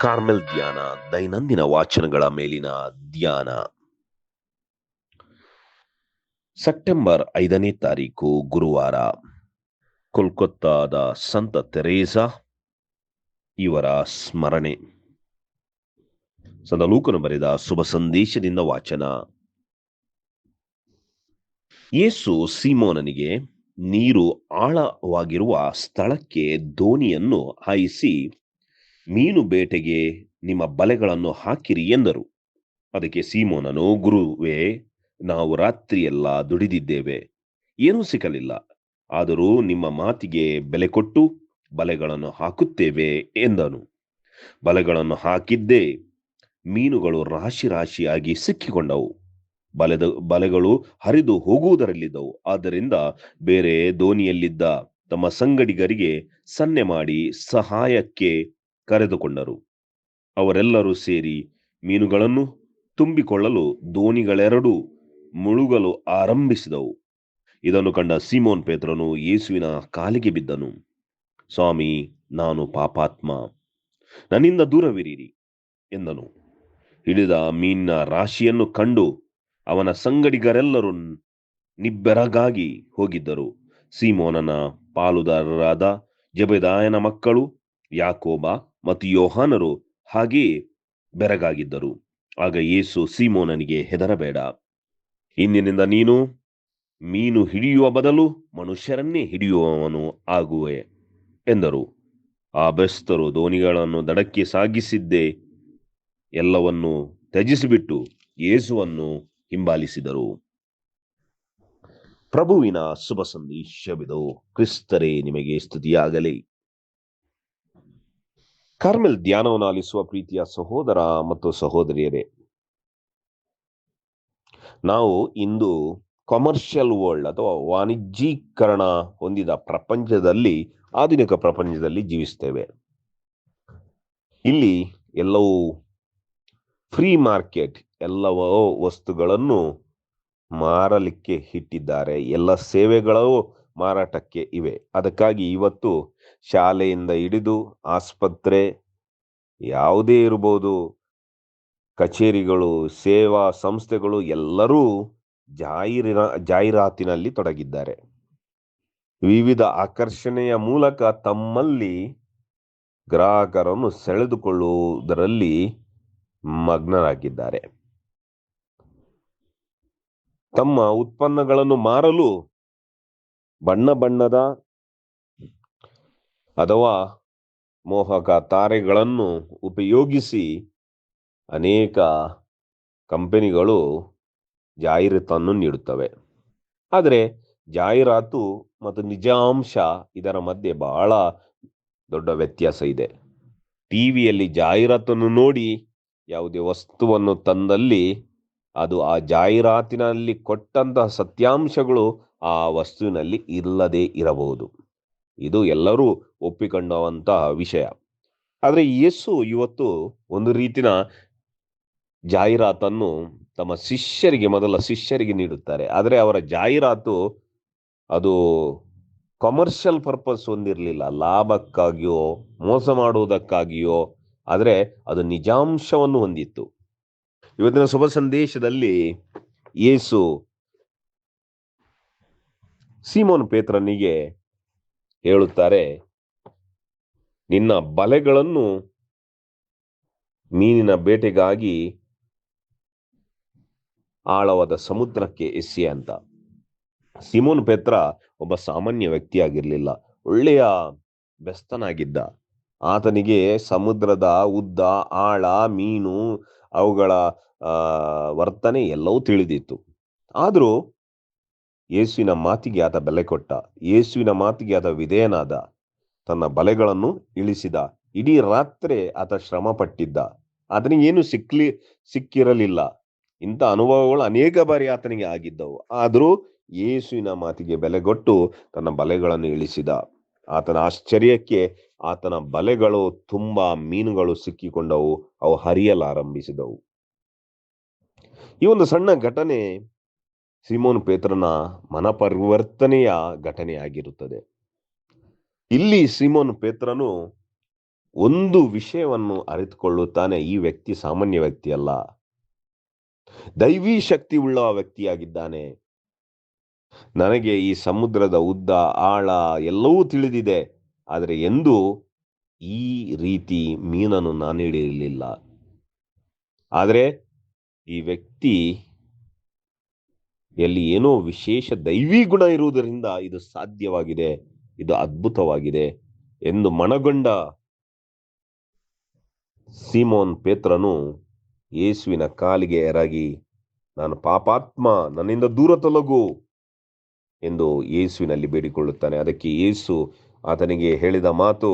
Carmel ಧ್ಯಾನ, ದೈನಂದಿನ ವಾಚನಗಳ ಮೇಲಿನ ಧ್ಯಾನ. ಸೆಪ್ಟೆಂಬರ್ ಐದನೇ ತಾರೀಕು, ಗುರುವಾರ. ಕೋಲ್ಕತ್ತಾದ ಸಂತ ತೆರೇಸಾ ಇವರ ಸ್ಮರಣೆ. ಸಂತ ಲೂಕನು ಬರೆದ ಶುಭ ಸಂದೇಶದಿಂದ ವಾಚನ. ಯೇಸು ಸೀಮೋನನಿಗೆ, ನೀರು ಆಳವಾಗಿರುವ ಸ್ಥಳಕ್ಕೆ ದೋಣಿಯನ್ನು ಹಾಯಿಸಿ ಮೀನು ಬೇಟೆಗೆ ನಿಮ್ಮ ಬಲೆಗಳನ್ನು ಹಾಕಿರಿ ಎಂದರು. ಅದಕ್ಕೆ ಸೀಮೋನನು, ಗುರುವೇ, ನಾವು ರಾತ್ರಿಯೆಲ್ಲ ದುಡಿದಿದ್ದೇವೆ, ಏನೂ ಸಿಗಲಿಲ್ಲ ಆದರೂ ನಿಮ್ಮ ಮಾತಿಗೆ ಬೆಲೆ ಕೊಟ್ಟು ಬಲೆಗಳನ್ನು ಹಾಕುತ್ತೇವೆ ಎಂದನು. ಬಲೆಗಳನ್ನು ಹಾಕಿದ್ದೇ ಮೀನುಗಳು ರಾಶಿ ರಾಶಿಯಾಗಿ ಸಿಕ್ಕಿಕೊಂಡವು. ಬಲೆದ, ಬಲೆಗಳು ಹರಿದು ಹೋಗುವುದರಲ್ಲಿದ್ದವು. ಆದ್ದರಿಂದ ಬೇರೆ ದೋಣಿಯಲ್ಲಿದ್ದ ತಮ್ಮ ಸಂಗಡಿಗರಿಗೆ ಸನ್ನೆ ಮಾಡಿ ಸಹಾಯಕ್ಕೆ ಕರೆದುಕೊಂಡರು. ಅವರೆಲ್ಲರೂ ಸೇರಿ ಮೀನುಗಳನ್ನು ತುಂಬಿಕೊಳ್ಳಲು ದೋಣಿಗಳೆರಡೂ ಮುಳುಗಲು ಆರಂಭಿಸಿದವು. ಇದನ್ನು ಕಂಡ ಸಿಮೋನ್ ಪೇತ್ರನು ಯೇಸುವಿನ ಕಾಲಿಗೆ ಬಿದ್ದನು. ಸ್ವಾಮಿ, ನಾನು ಪಾಪಾತ್ಮ. ನನ್ನಿಂದ ದೂರವಿರಿರಿ ಎಂದನು. ಹಿಡಿದ ಮೀನಿನ ರಾಶಿಯನ್ನು ಕಂಡು ಅವನ ಸಂಗಡಿಗರೆಲ್ಲರೂ ನಿಬ್ಬೆರಗಾಗಿ ಹೋಗಿದ್ದರು. ಸೀಮೋನನ ಪಾಲುದಾರರಾದ ಜಬೆದಾಯನ ಮಕ್ಕಳು ಯಾಕೋಬ ಮತ್ತು ಯೋಹಾನರು ಹಾಗೆಯೇ ಬೆರಗಾಗಿದ್ದರು. ಆಗ ಯೇಸು ಸೀಮೋನನಿಗೆ, ಹೆದರಬೇಡ. ಇಂದಿನಿಂದ ನೀನು ಮೀನು ಹಿಡಿಯುವ ಬದಲು ಮನುಷ್ಯರನ್ನೇ ಹಿಡಿಯುವವನು ಆಗುವೆ ಎಂದರು. ಆ ಬೆಸ್ತರು ದೋಣಿಗಳನ್ನು ದಡಕ್ಕೆ ಸಾಗಿಸಿದ್ದೇ ಎಲ್ಲವನ್ನು ತ್ಯಜಿಸಿಬಿಟ್ಟು ಯೇಸುವನ್ನು ಹಿಂಬಾಲಿಸಿದರು. ಪ್ರಭುವಿನ ಶುಭ ಸಂದೇಶವಿದು ಕ್ರಿಸ್ತರೇ, ನಿಮಗೆ ಸ್ತುತಿಯಾಗಲಿ. ಕಾರ್ಮೆಲ್ ಧ್ಯಾನವನ್ನು ಆಲಿಸುವ ಪ್ರೀತಿಯ ಸಹೋದರ ಮತ್ತು ಸಹೋದರಿಯರೇ, ನಾವು ಇಂದು ಕಮರ್ಷಿಯಲ್ ವರ್ಲ್ಡ್ ಅಥವಾ ವಾಣಿಜ್ಯೀಕರಣ ಹೊಂದಿದ ಪ್ರಪಂಚದಲ್ಲಿ, ಆಧುನಿಕ ಪ್ರಪಂಚದಲ್ಲಿ ಜೀವಿಸ್ತೇವೆ ಇಲ್ಲಿ ಎಲ್ಲವೂ ಫ್ರೀ ಮಾರ್ಕೆಟ್ ಎಲ್ಲವೋ ವಸ್ತುಗಳನ್ನು ಮಾರಲಿಕ್ಕೆ ಇಟ್ಟಿದ್ದಾರೆ. ಎಲ್ಲ ಸೇವೆಗಳು ಮಾರಾಟಕ್ಕೆ ಇವೆ. ಅದಕ್ಕಾಗಿ ಇವತ್ತು ಶಾಲೆಯಿಂದ ಹಿಡಿದು ಆಸ್ಪತ್ರೆ ಯಾವುದೇ ಇರ್ಬೋದು, ಕಚೇರಿಗಳು, ಸೇವಾ ಸಂಸ್ಥೆಗಳು ಎಲ್ಲರೂ ಜಾಹೀರಿನ, ಜಾಹೀರಾತಿನಲ್ಲಿ ತೊಡಗಿದ್ದಾರೆ. ವಿವಿಧ ಆಕರ್ಷಣೆಯ ಮೂಲಕ ತಮ್ಮಲ್ಲಿ ಗ್ರಾಹಕರನ್ನು ಸೆಳೆದುಕೊಳ್ಳುವುದರಲ್ಲಿ ಮಗ್ನರಾಗಿದ್ದಾರೆ. ತಮ್ಮ ಉತ್ಪನ್ನಗಳನ್ನು ಮಾರಲು ಬಣ್ಣ ಬಣ್ಣದ ಅಥವಾ ಮೋಹಕ ತಾರೆಗಳನ್ನು ಉಪಯೋಗಿಸಿ ಅನೇಕ ಕಂಪನಿಗಳು ಜಾಹೀರಾತನ್ನು ನೀಡುತ್ತವೆ. ಆದರೆ ಜಾಹೀರಾತು ಮತ್ತು ನಿಜಾಂಶ ಇದರ ಮಧ್ಯೆ ಬಹಳ ದೊಡ್ಡ ವ್ಯತ್ಯಾಸ ಇದೆ. ಟಿ ವಿಯಲ್ಲಿ ಜಾಹೀರಾತನ್ನು ನೋಡಿ ಯಾವುದೇ ವಸ್ತುವನ್ನು ತಂದಲ್ಲಿ ಅದು ಆ ಜಾಹೀರಾತಿನಲ್ಲಿ ಕೊಟ್ಟಂತಹ ಸತ್ಯಾಂಶಗಳು ಆ ವಸ್ತುವಿನಲ್ಲಿ ಇಲ್ಲದೇ ಇರಬಹುದು. ಇದು ಎಲ್ಲರೂ ಒಪ್ಪಿಕೊಂಡಂತಹ ವಿಷಯ. ಆದರೆ ಯೇಸು ಇವತ್ತು ಒಂದು ರೀತಿನ ಜಾಹೀರಾತನ್ನು ತಮ್ಮ ಶಿಷ್ಯರಿಗೆ, ಮೊದಲ ಶಿಷ್ಯರಿಗೆ ನೀಡುತ್ತಾರೆ. ಆದರೆ ಅವರ ಜಾಹೀರಾತು ಅದು ಕಮರ್ಷಿಯಲ್ ಪರ್ಪಸ್ ಹೊಂದಿರಲಿಲ್ಲ. ಲಾಭಕ್ಕಾಗಿಯೋ, ಮೋಸ ಮಾಡುವುದಕ್ಕಾಗಿಯೋ, ಆದರೆ ಅದು ನಿಜಾಂಶವನ್ನು ಹೊಂದಿತ್ತು. ಇವತ್ತಿನ ಶುಭ ಸಂದೇಶದಲ್ಲಿ ಯೇಸು ಸೀಮೋನ್ ಪೇತ್ರನಿಗೆ ಹೇಳುತ್ತಾರೆ, ನಿನ್ನ ಬಲೆಗಳನ್ನು ಮೀನಿನ ಬೇಟೆಗಾಗಿ ಆಳವಾದ ಸಮುದ್ರಕ್ಕೆ ಎಸ್ಸಿ ಅಂತ. ಸಿಮೋನ್ ಪೇತ್ರ ಒಬ್ಬ ಸಾಮಾನ್ಯ ವ್ಯಕ್ತಿಯಾಗಿರ್ಲಿಲ್ಲ. ಒಳ್ಳೆಯ ಬೆಸ್ತನಾಗಿದ್ದ. ಆತನಿಗೆ ಸಮುದ್ರದ ಉದ್ದ, ಆಳ, ಮೀನು ಅವುಗಳ ವರ್ತನೆ ಎಲ್ಲವೂ ತಿಳಿದಿತ್ತು. ಆದರೂ ಯೇಸುವಿನ ಮಾತಿಗೆ ಆತ ಬೆಲೆ ಕೊಟ್ಟ, ಯೇಸುವಿನ ಮಾತಿಗೆ ಆತ ವಿಧೇಯನಾದ, ತನ್ನ ಬಲೆಗಳನ್ನು ಇಳಿಸಿದ, ಇಡೀ ರಾತ್ರಿ ಆತ ಶ್ರಮ ಪಟ್ಟಿದ್ದ ಆತನಿಗೆ ಏನು ಸಿಕ್ಲಿ, ಸಿಕ್ಕಿರಲಿಲ್ಲ. ಇಂಥ ಅನುಭವಗಳು ಅನೇಕ ಬಾರಿ ಆತನಿಗೆ ಆಗಿದ್ದವು. ಆದರೂ ಯೇಸುವಿನ ಮಾತಿಗೆ ಬೆಲೆಗೊಟ್ಟು ತನ್ನ ಬಲೆಗಳನ್ನು ಇಳಿಸಿದ. ಆತನ ಆಶ್ಚರ್ಯಕ್ಕೆ ಆತನ ಬಲೆಗಳು ತುಂಬಾ ಮೀನುಗಳು ಸಿಕ್ಕಿಕೊಂಡವು. ಅವು ಹರಿಯಲಾರಂಭಿಸಿದವು. ಈ ಒಂದು ಸಣ್ಣ ಘಟನೆ ಸಿಮೋನ್ ಪೇತ್ರನ ಮನಪರಿವರ್ತನೆಯ ಘಟನೆಯಾಗಿರುತ್ತದೆ. ಇಲ್ಲಿ ಸಿಮೋನ್ ಪೇತ್ರನು ಒಂದು ವಿಷಯವನ್ನು ಅರಿತುಕೊಳ್ಳುತ್ತಾನೆ, ಈ ವ್ಯಕ್ತಿ ಸಾಮಾನ್ಯ ವ್ಯಕ್ತಿಯಲ್ಲ. ದೈವಿ ಶಕ್ತಿ ಉಳ್ಳ ವ್ಯಕ್ತಿಯಾಗಿದ್ದಾನೆ. ನನಗೆ ಈ ಸಮುದ್ರದ ಉದ್ದ, ಆಳ ಎಲ್ಲವೂ ತಿಳಿದಿದೆ, ಆದರೆ ಎಂದು ಈ ರೀತಿ ಮೀನನ್ನು ನಾನು ಹಿಡಿಯಲಿಲ್ಲ ಆದರೆ ಈ ವ್ಯಕ್ತಿ ಎಲ್ಲಿ ಏನೋ ವಿಶೇಷ ದೈವಿ ಗುಣ ಇರುವುದರಿಂದ ಇದು ಸಾಧ್ಯವಾಗಿದೆ, ಇದು ಅದ್ಭುತವಾಗಿದೆ ಎಂದು ಮನಗೊಂಡ ಸೀಮೋನ್ ಪೇತ್ರನು ಯೇಸುವಿನ ಕಾಲಿಗೆ ಎರಗಿ, ನಾನು ಪಾಪಾತ್ಮ, ನನ್ನಿಂದ ದೂರ ತೊಲಗು ಎಂದು ಯೇಸುವಿನಲ್ಲಿ ಬೇಡಿಕೊಳ್ಳುತ್ತಾನೆ. ಅದಕ್ಕೆ ಯೇಸು ಆತನಿಗೆ ಹೇಳಿದ ಮಾತು,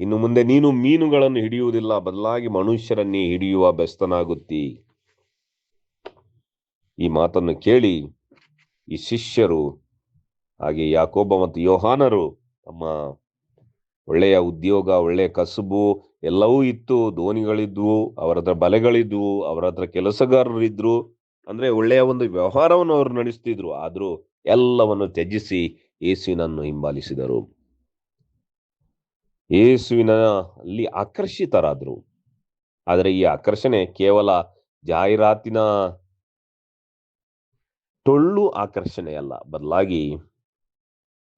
ಇನ್ನು ಮುಂದೆ ನೀನು ಮೀನುಗಳನ್ನು ಹಿಡಿಯುವುದಿಲ್ಲ, ಬದಲಾಗಿ ಮನುಷ್ಯರನ್ನೇ ಹಿಡಿಯುವ ಬೆಸ್ತನಾಗುತ್ತಿ. ಈ ಮಾತನ್ನು ಕೇಳಿ ಈ ಶಿಷ್ಯರು, ಹಾಗೆ ಯಾಕೋಬ ಮತ್ತು ಯೋಹಾನರು ತಮ್ಮ ಒಳ್ಳೆಯ ಉದ್ಯೋಗ, ಒಳ್ಳೆಯ ಕಸುಬು ಎಲ್ಲವೂ ಇತ್ತು. ದೋಣಿಗಳಿದ್ವು, ಅವರ ಹತ್ರ ಬಲೆಗಳಿದ್ವು, ಅವರ ಹತ್ರ ಕೆಲಸಗಾರರು ಇದ್ರು. ಅಂದ್ರೆ ಒಳ್ಳೆಯ ಒಂದು ವ್ಯವಹಾರವನ್ನು ಅವರು ನಡೆಸ್ತಿದ್ರು. ಆದ್ರೂ ಎಲ್ಲವನ್ನು ತ್ಯಜಿಸಿ ಯೇಸುವಿನನ್ನು ಹಿಂಬಾಲಿಸಿದರು. ಯೇಸುವಿನ ಅಲ್ಲಿ ಆಕರ್ಷಿತರಾದ್ರು. ಆದರೆ ಈ ಆಕರ್ಷಣೆ ಕೇವಲ ಜಾಹೀರಾತಿನ ಟೊಳ್ಳು ಆಕರ್ಷಣೆ ಅಲ್ಲ, ಬದಲಾಗಿ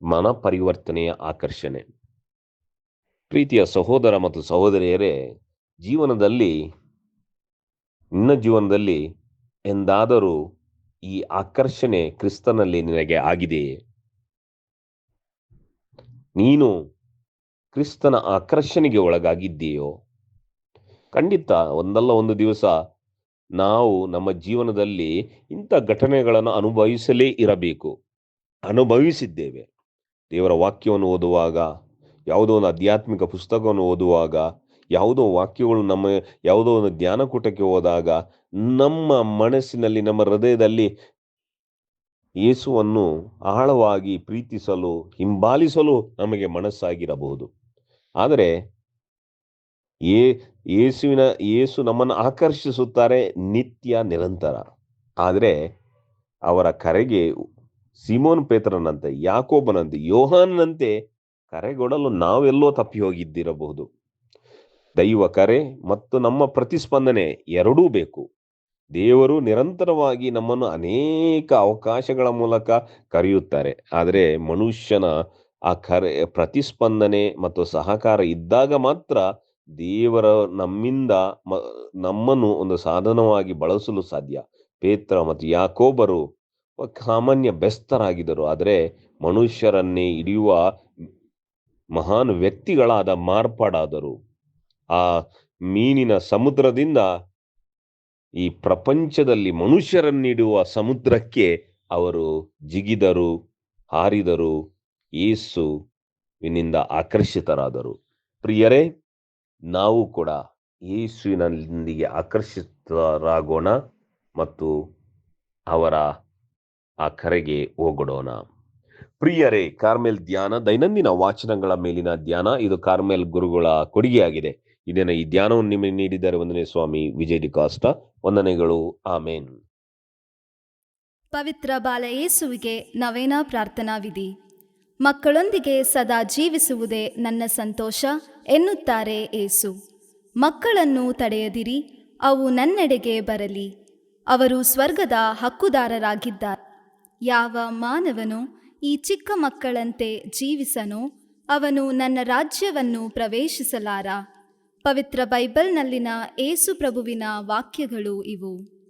ಮನ ಪರಿವರ್ತನೆಯ ಆಕರ್ಷಣೆ. ಪ್ರೀತಿಯ ಸಹೋದರ ಮತ್ತು ಸಹೋದರಿಯರೇ, ಜೀವನದಲ್ಲಿ, ನಿನ್ನ ಜೀವನದಲ್ಲಿ ಎಂದಾದರೂ ಈ ಆಕರ್ಷಣೆ ಕ್ರಿಸ್ತನಲ್ಲಿ ನಿನಗೆ ಆಗಿದೆಯೇ? ನೀನು ಕ್ರಿಸ್ತನ ಆಕರ್ಷಣೆಗೆ ಒಳಗಾಗಿದ್ದೀಯೋ? ಖಂಡಿತ ಒಂದಲ್ಲ ಒಂದು ದಿವಸ ನಾವು ನಮ್ಮ ಜೀವನದಲ್ಲಿ ಇಂಥ ಘಟನೆಗಳನ್ನು ಅನುಭವಿಸಲೇ ಇರಬೇಕು. ಅನುಭವಿಸಿದ್ದೇವೆ. ದೇವರ ವಾಕ್ಯವನ್ನು ಓದುವಾಗ, ಯಾವುದೋ ಒಂದು ಆಧ್ಯಾತ್ಮಿಕ ಪುಸ್ತಕವನ್ನು ಓದುವಾಗ, ಯಾವುದೋ ವಾಕ್ಯಗಳು ನಮ್ಮ, ಯಾವುದೋ ಒಂದು ಧ್ಯಾನಕೂಟಕ್ಕೆ ಹೋದಾಗ ನಮ್ಮ ಮನಸ್ಸಿನಲ್ಲಿ, ನಮ್ಮ ಹೃದಯದಲ್ಲಿ ಯೇಸುವನ್ನು ಆಳವಾಗಿ ಪ್ರೀತಿಸಲು, ಹಿಂಬಾಲಿಸಲು ನಮಗೆ ಮನಸ್ಸಾಗಿರಬಹುದು. ಆದರೆ ಏ ಯೇಸುವಿನ, ಯೇಸು ನಮ್ಮನ್ನು ಆಕರ್ಷಿಸುತ್ತಾರೆ ನಿತ್ಯ ನಿರಂತರ. ಆದರೆ ಅವರ ಕರೆಗೆ ಸಿಮೋನ್ ಪೇತ್ರನಂತೆ, ಯಾಕೋಬನಂತೆ, ಯೋಹಾನ್ನಂತೆ ಕರೆಗೊಡಲು ನಾವೆಲ್ಲೋ ತಪ್ಪಿ ಹೋಗಿದ್ದಿರಬಹುದು. ದೈವ ಕರೆ ಮತ್ತು ನಮ್ಮ ಪ್ರತಿಸ್ಪಂದನೆ ಎರಡೂ ಬೇಕು. ದೇವರು ನಿರಂತರವಾಗಿ ನಮ್ಮನ್ನು ಅನೇಕ ಅವಕಾಶಗಳ ಮೂಲಕ ಕರೆಯುತ್ತಾರೆ. ಆದರೆ ಮನುಷ್ಯನ ಆ ಕರೆ, ಪ್ರತಿಸ್ಪಂದನೆ ಮತ್ತು ಸಹಕಾರ ಇದ್ದಾಗ ಮಾತ್ರ ದೇವರ ನಮ್ಮಿಂದ ನಮ್ಮನ್ನು ಒಂದು ಸಾಧನವಾಗಿ ಬಳಸಲು ಸಾಧ್ಯ. ಪೇತ್ರ ಮತ್ತು ಯಾಕೋಬರು ಸಾಮಾನ್ಯ ಬೆಸ್ತರಾಗಿದ್ದರು. ಆದರೆ ಮನುಷ್ಯರನ್ನೇ ಹಿಡಿಯುವ ಮಹಾನ್ ವ್ಯಕ್ತಿಗಳಾದ ಮಾರ್ಪಾಡಾದರು. ಆ ಮೀನಿನ ಸಮುದ್ರದಿಂದ ಈ ಪ್ರಪಂಚದಲ್ಲಿ ಮನುಷ್ಯರನ್ನಿಡುವ ಸಮುದ್ರಕ್ಕೆ ಅವರು ಜಿಗಿದರು, ಹಾರಿದರು ಯೇಸುವಿನಿಂದ ಆಕರ್ಷಿತರಾದರು. ಪ್ರಿಯರೇ ನಾವು ಕೂಡ ಯೇಸುವಿನೊಂದಿಗೆ ಆಕರ್ಷಿತರಾಗೋಣ ಮತ್ತು ಅವರ ಆ ಕರೆಗೆ ಹೋಗೊಡೋಣ ಪ್ರಿಯರೇ, ಕಾರ್ಮೆಲ್ ಧ್ಯಾನ, ದೈನಂದಿನ ವಾಚನಗಳ ಮೇಲಿನ ಧ್ಯಾನ, ಇದು ಕಾರ್ಮೆಲ್ ಗುರುಗಳ ಕೊಡುಗೆಯಾಗಿದೆ. ಇದನ್ನ ಈ ಧ್ಯಾನವನ್ನು ನಿಮಗೆ ನೀಡಿದ್ದಾರೆ ಒಂದನೇ ಸ್ವಾಮಿ ವಿಜಯ್ ಡಿಕಾಸ್ಟ. ವಂದನೆಗಳು. ಆಮೇನ್. ಪವಿತ್ರ ಬಾಲ ಯೇಸುವಿಗೆ ನವೇನ ಪ್ರಾರ್ಥನಾ ವಿಧಿ ಮಕ್ಕಳೊಂದಿಗೆ ಸದಾ ಜೀವಿಸುವುದೇ ನನ್ನ ಸಂತೋಷ. ಎನ್ನುತ್ತಾರೆ ಏಸು, ಮಕ್ಕಳನ್ನು ತಡೆಯದಿರಿ, ಅವು ನನ್ನೆಡೆಗೆ ಬರಲಿ. ಅವರು ಸ್ವರ್ಗದ ಹಕ್ಕುದಾರರಾಗಿದ್ದಾರೆ. ಯಾವ ಮಾನವನು ಈ ಚಿಕ್ಕ ಮಕ್ಕಳಂತೆ ಜೀವಿಸನೋ, ಅವನು ನನ್ನ ರಾಜ್ಯವನ್ನು ಪ್ರವೇಶಿಸಲಾರ. ಪವಿತ್ರ ಬೈಬಲ್ನಲ್ಲಿನ ಏಸು ಪ್ರಭುವಿನ ವಾಕ್ಯಗಳು ಇವು.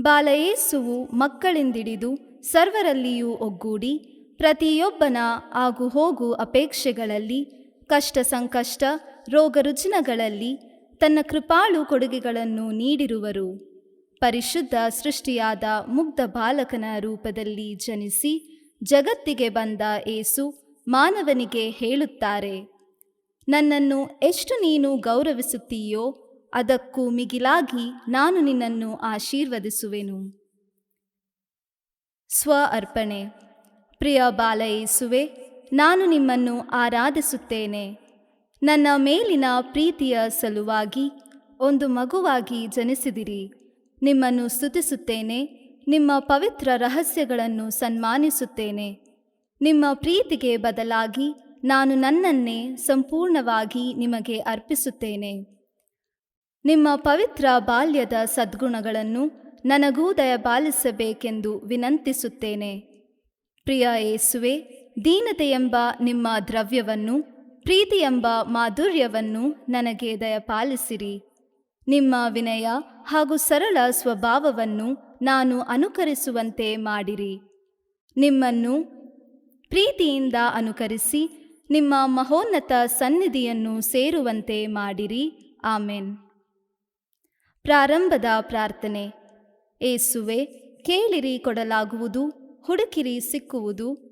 ಬಾಲಯೇಸುವು ಮಕ್ಕಳಿಂದಿಡಿದು ಸರ್ವರಲ್ಲಿಯೂ ಒಗ್ಗೂಡಿ, ಪ್ರತಿಯೊಬ್ಬನ ಆಗು ಹೋಗು ಅಪೇಕ್ಷೆಗಳಲ್ಲಿ ಕಷ್ಟ ಸಂಕಷ್ಟ, ರೋಗ ರುಜಿನಗಳಲ್ಲಿ ತನ್ನ ಕೃಪಾಳು ಕೊಡುಗೆಗಳನ್ನು ನೀಡಿರುವರು. ಪರಿಶುದ್ಧ ಸೃಷ್ಟಿಯಾದ ಮುಗ್ಧ ಬಾಲಕನ ರೂಪದಲ್ಲಿ ಜನಿಸಿ ಜಗತ್ತಿಗೆ ಬಂದ ಏಸು ಮಾನವನಿಗೆ ಹೇಳುತ್ತಾರೆ, ನನ್ನನ್ನು ಎಷ್ಟು ನೀನು ಗೌರವಿಸುತ್ತೀಯೋ, ಅದಕ್ಕೂ ಮಿಗಿಲಾಗಿ ನಾನು ನಿನ್ನನ್ನು ಆಶೀರ್ವದಿಸುವೆನು. ಸ್ವ ಅರ್ಪಣೆ. ಪ್ರಿಯ ಬಾಲ ಯೇಸುವೆ ನಾನು ನಿಮ್ಮನ್ನು ಆರಾಧಿಸುತ್ತೇನೆ. ನನ್ನ ಮೇಲಿನ ಪ್ರೀತಿಯ ಸಲುವಾಗಿ ಒಂದು ಮಗುವಾಗಿ ಜನಿಸಿದಿರಿ. ನಿಮ್ಮನ್ನು ಸ್ತುತಿಸುತ್ತೇನೆ, ನಿಮ್ಮ ಪವಿತ್ರ ರಹಸ್ಯಗಳನ್ನು ಸನ್ಮಾನಿಸುತ್ತೇನೆ. ನಿಮ್ಮ ಪ್ರೀತಿಗೆ ಬದಲಾಗಿ ನಾನು ನನ್ನನ್ನೇ ಸಂಪೂರ್ಣವಾಗಿ ನಿಮಗೆ ಅರ್ಪಿಸುತ್ತೇನೆ. ನಿಮ್ಮ ಪವಿತ್ರ ಬಾಲ್ಯದ ಸದ್ಗುಣಗಳನ್ನು ನನಗೂ ದಯಪಾಲಿಸಬೇಕೆಂದು ವಿನಂತಿಸುತ್ತೇನೆ. ಪ್ರಿಯ ಏಸುವೆ ದೀನತೆ ಎಂಬ ನಿಮ್ಮ ದ್ರವ್ಯವನ್ನು, ಪ್ರೀತಿಯೆಂಬ ಮಾಧುರ್ಯವನ್ನು ನನಗೆ ದಯಪಾಲಿಸಿರಿ. ನಿಮ್ಮ ವಿನಯ ಹಾಗೂ ಸರಳ ಸ್ವಭಾವವನ್ನು ನಾನು ಅನುಕರಿಸುವಂತೆ ಮಾಡಿರಿ. ನಿಮ್ಮನ್ನು ಪ್ರೀತಿಯಿಂದ ಅನುಕರಿಸಿ, ನಿಮ್ಮ ಮಹೋನ್ನತ ಸನ್ನಿಧಿಯನ್ನು ಸೇರುವಂತೆ ಮಾಡಿರಿ. ಆಮೇನ್. ಪ್ರಾರಂಭದ ಪ್ರಾರ್ಥನೆ. ಏಸುವೆ, ಕೇಳಿರಿ ಕೊಡಲಾಗುವುದು, ಹುಡುಕಿರಿ ಸಿಕ್ಕುವುದು.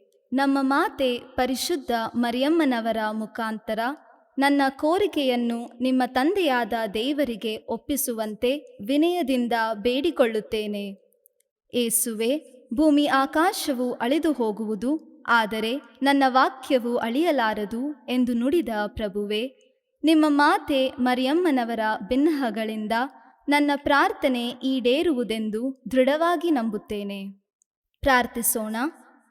ನಮ್ಮ ಮಾತೆ ಪರಿಶುದ್ಧ ಮರಿಯಮ್ಮನವರ ಮುಖಾಂತರ ನನ್ನ ಕೋರಿಕೆಯನ್ನು ನಿಮ್ಮ ತಂದೆಯಾದ ದೇವರಿಗೆ ಒಪ್ಪಿಸುವಂತೆ ವಿನಯದಿಂದ ಬೇಡಿಕೊಳ್ಳುತ್ತೇನೆ. ಏಸುವೆ, ಭೂಮಿ ಆಕಾಶವು ಅಳಿದು ಹೋಗುವುದು, ಆದರೆ ನನ್ನ ವಾಕ್ಯವು ಅಳಿಯಲಾರದು ಎಂದು ನುಡಿದ ಪ್ರಭುವೆ, ನಿಮ್ಮ ಮಾತೆ ಮರಿಯಮ್ಮನವರ ಬಿನ್ನಹಗಳಿಂದ ನನ್ನ ಪ್ರಾರ್ಥನೆ ಈಡೇರುವುದೆಂದು ದೃಢವಾಗಿ ನಂಬುತ್ತೇನೆ. ಪ್ರಾರ್ಥಿಸೋಣ.